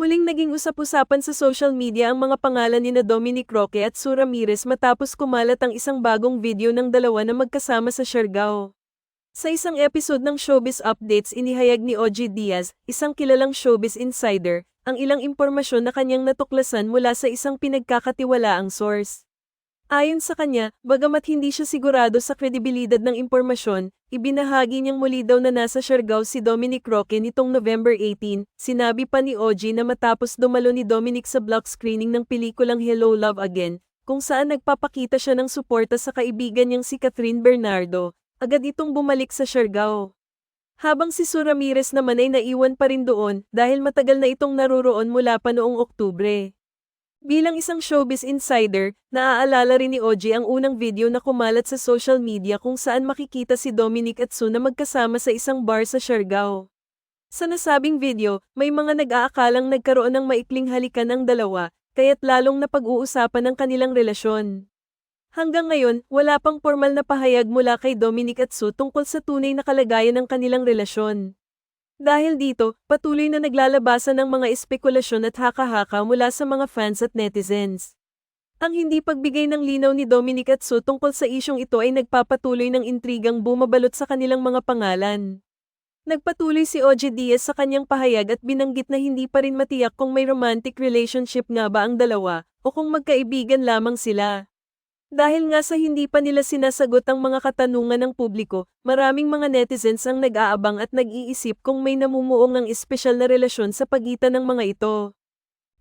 Muling naging usap-usapan sa social media ang mga pangalan ni na Dominic Roque at Sue Ramirez matapos kumalat ang isang bagong video ng dalawa na magkasama sa Siargao. Sa isang episode ng Showbiz Updates inihayag ni OG Diaz, isang kilalang showbiz insider, ang ilang impormasyon na kanyang natuklasan mula sa isang pinagkakatiwalaang source. Ayon sa kanya, bagamat hindi siya sigurado sa kredibilidad ng impormasyon, ibinahagi niyang muli daw na nasa Siargao si Dominic Roque nitong November 18, sinabi pa ni OG na matapos dumalo ni Dominic sa block screening ng pelikulang Hello Love Again, kung saan nagpapakita siya ng suporta sa kaibigan niyang si Catherine Bernardo, agad itong bumalik sa Siargao. Habang si Sue Ramirez naman ay naiwan pa rin doon dahil matagal na itong naroroon mula pa noong Oktubre. Bilang isang showbiz insider, naaalala rin ni OG ang unang video na kumalat sa social media kung saan makikita si Dominic at Sue na magkasama sa isang bar sa Siargao. Sa nasabing video, may mga nag-aakalang nagkaroon ng maikling halikan ang dalawa, kaya't lalong napag-uusapan ang kanilang relasyon. Hanggang ngayon, wala pang formal na pahayag mula kay Dominic at Sue tungkol sa tunay na kalagayan ng kanilang relasyon. Dahil dito, patuloy na naglalabasan ng mga espekulasyon at haka-haka mula sa mga fans at netizens. Ang hindi pagbigay ng linaw ni Dominic at Sue tungkol sa isyong ito ay nagpapatuloy ng intrigang bumabalot sa kanilang mga pangalan. Nagpatuloy si OG Diaz sa kanyang pahayag at binanggit na hindi pa rin matiyak kung may romantic relationship nga ba ang dalawa, o kung magkaibigan lamang sila. Dahil nga sa hindi pa nila sinasagot ang mga katanungan ng publiko, maraming mga netizens ang nag-aabang at nag-iisip kung may namumuong ang espesyal na relasyon sa pagitan ng mga ito.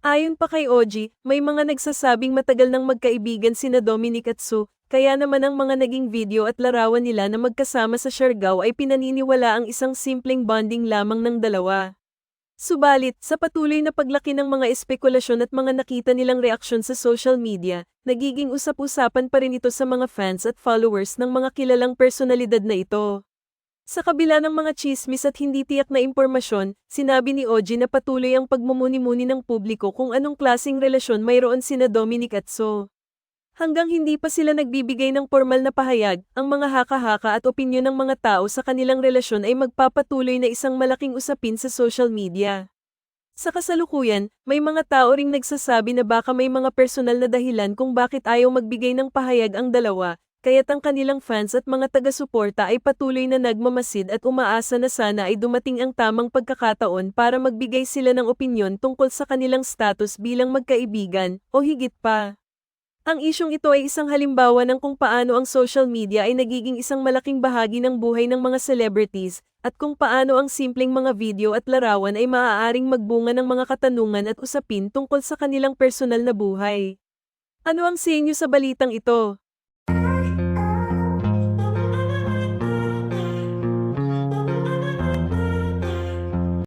Ayon pa kay OG, may mga nagsasabing matagal nang magkaibigan sina Dominic at Sue, kaya naman ang mga naging video at larawan nila na magkasama sa Siargao ay pinaniniwala ang isang simpleng bonding lamang ng dalawa. Subalit, sa patuloy na paglaki ng mga espekulasyon at mga nakita nilang reaksyon sa social media, nagiging usap-usapan pa rin ito sa mga fans at followers ng mga kilalang personalidad na ito. Sa kabila ng mga chismis at hindi tiyak na impormasyon, sinabi ni OG na patuloy ang pagmumuni-muni ng publiko kung anong klasing relasyon mayroon sina Dominic at So. Hanggang hindi pa sila nagbibigay ng formal na pahayag, ang mga haka-haka at opinyon ng mga tao sa kanilang relasyon ay magpapatuloy na isang malaking usapin sa social media. Sa kasalukuyan, may mga tao ring nagsasabi na baka may mga personal na dahilan kung bakit ayaw magbigay ng pahayag ang dalawa, kaya't ang kanilang fans at mga taga-suporta ay patuloy na nagmamasid at umaasa na sana ay dumating ang tamang pagkakataon para magbigay sila ng opinyon tungkol sa kanilang status bilang magkaibigan, o higit pa. Ang isyong ito ay isang halimbawa ng kung paano ang social media ay nagiging isang malaking bahagi ng buhay ng mga celebrities, at kung paano ang simpleng mga video at larawan ay maaaring magbunga ng mga katanungan at usapin tungkol sa kanilang personal na buhay. Ano ang sa inyo sa balitang ito?